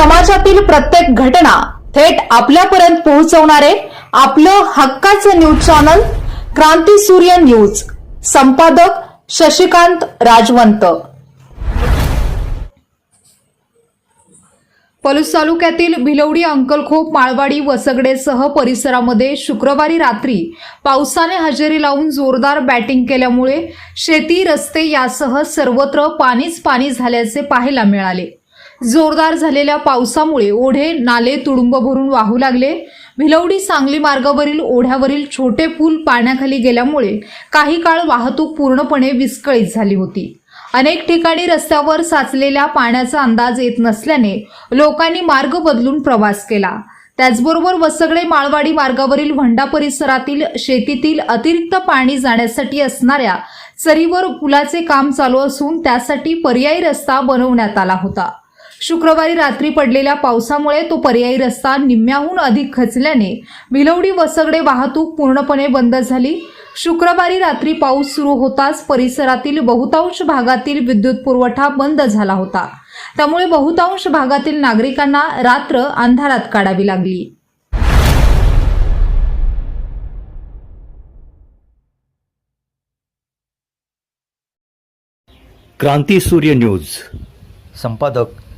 समाजातील प्रत्येक घटना थेट आपल्यापर्यंत पोहोचवणारे आपलं हक्काचं न्यूज चॅनल क्रांती सूर्य न्यूज. संपादक शशिकांत राजवंत. पलूस तालुक्यातील भिलवडी अंकलखोप माळवाडी वसगडेसह परिसरामध्ये शुक्रवारी रात्री पावसाने हजेरी लावून जोरदार बॅटिंग केल्यामुळे शेती रस्ते यासह सर्वत्र पाणीच पाणी झाल्याचे पाहायला मिळाले. जोरदार झालेल्या पावसामुळे ओढे नाले तुडुंब भरून वाहू लागले. भिलवडी सांगली मार्गावरील ओढ्यावरील छोटे पूल पाण्याखाली गेल्यामुळे काही काळ वाहतूक पूर्णपणे विस्कळीत झाली होती. अनेक ठिकाणी रस्त्यावर साचलेल्या पाण्याचा अंदाज येत नसल्याने लोकांनी मार्ग बदलून प्रवास केला. त्याचबरोबर वसगडे माळवाडी मार्गावरील व्हंडा परिसरातील शेतीतील अतिरिक्त पाणी जाण्यासाठी असणाऱ्या चरीवर पुलाचे काम चालू असून त्यासाठी पर्यायी रस्ता बनवण्यात आला होता. शुक्रवारी रात्री पडलेल्या पावसामुळे तो पर्यायी रस्ता निम्म्याहून अधिक खचल्याने भिलवडी वसगडे वाहतूक पूर्णपणे बंद झाली. शुक्रवारी रात्री पाऊस सुरू होताच परिसरातील बहुतांश भागातील विद्युत पुरवठा बंद झाला होता. त्यामुळे बहुतांश भागातील नागरिकांना रात्र अंधारात काढावी लागली. क्रांती सूर्य न्यूज. संपादक